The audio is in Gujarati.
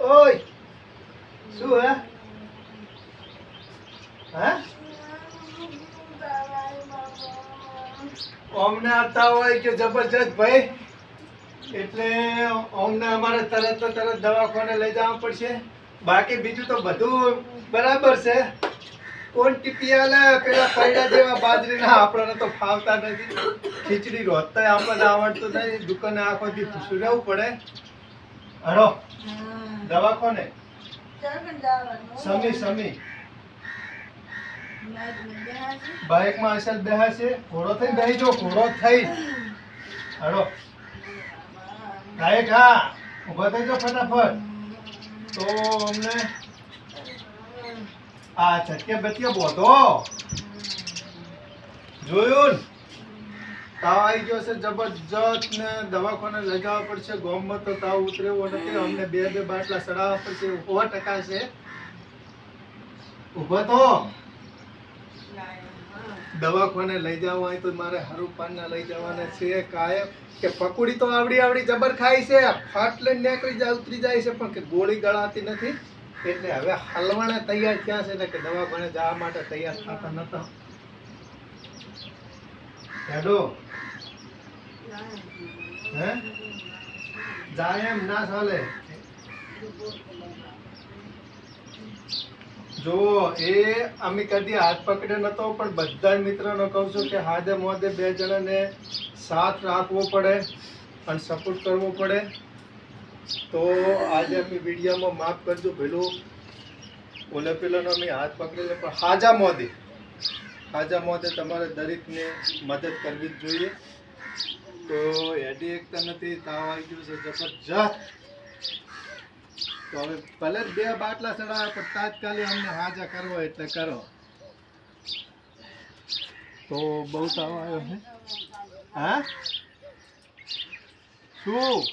ઓય, શું હે? હે? અમને આવતા હોય કે જબરજસ્ત ભાઈ? એટલે અમને અમારે તરત તો તરત દવાખાને લઈ જવા પડશે. બાકી બીજું તો બધું બરાબર છે. કોણ ટીપિયાલે પેલા પૈડા જેવા બાજરીના આપણને તો ફાવતા નથી. ખીચડી રોજતા આપણને આવડતું નથી. દુકાને આખો દી રહેવું પડે. હરો. દવાખાને સમી સમી. બાઇકમાં અસલ બેહાશે ઘોડો થઈ બેહી જો ઘોડો થઈ. હરો. ગાયક હા. ઊભા થઈ જો ફટાફટ. તો અમને આ છટકે બચકે બોધો. જોયું? તાવ આવી ગયો છે, જબરજસ્ત ને દવાખાને લઈ જવા પડશે, ગોમમાં તો તાવ ઉતરેવો નથી, અમને બે બે બાટલા ચડાવવા પડશે સો ટકા છે ઊભો તો. દવાખાને લઈ જવા હોય તો મારે હારું પાનના લઈ જવાના છે, કાયમ. કે પકોડી તો આવડી આવડી જબર ખાય છે ફાટલે નીકળી જાય, ઉતરી જાય છે, પણ કે ગોળી ગળાતી નથી. એટલે હવે હલવાને તૈયાર થયા છે ને કે દવાખાને જવા માટે તૈયાર થતા નતા. હેડો. હે? જાય એમ, ના ચાલે. જો, એ અમે કદી હાથ પકડે નતો, પણ બધા મિત્રોને કહું કે હાથે મોદે બે જણાને સાથ રાખવો પડે અને સપોર્ટ કરવો પડે. તો આજે અમે વિડીયોમાં માફ કરજો પેલું ઓલે પેલાનો અમે હાથ પકડેલો, પણ હાજા મોદે હાજા મોદે તમારે દરેકને મદદ કરવી જ જોઈએ. તો એડી તો નથી, તાવ આવી ગયું છે, જબરજસ્ત. તો હવે ભલે બે બાટલા ચડાવે, પણ તાત્કાલિક અમને હાજા કરવો એટલે કરો. તો બહુ તાવ આવ્યો છે હા? શું?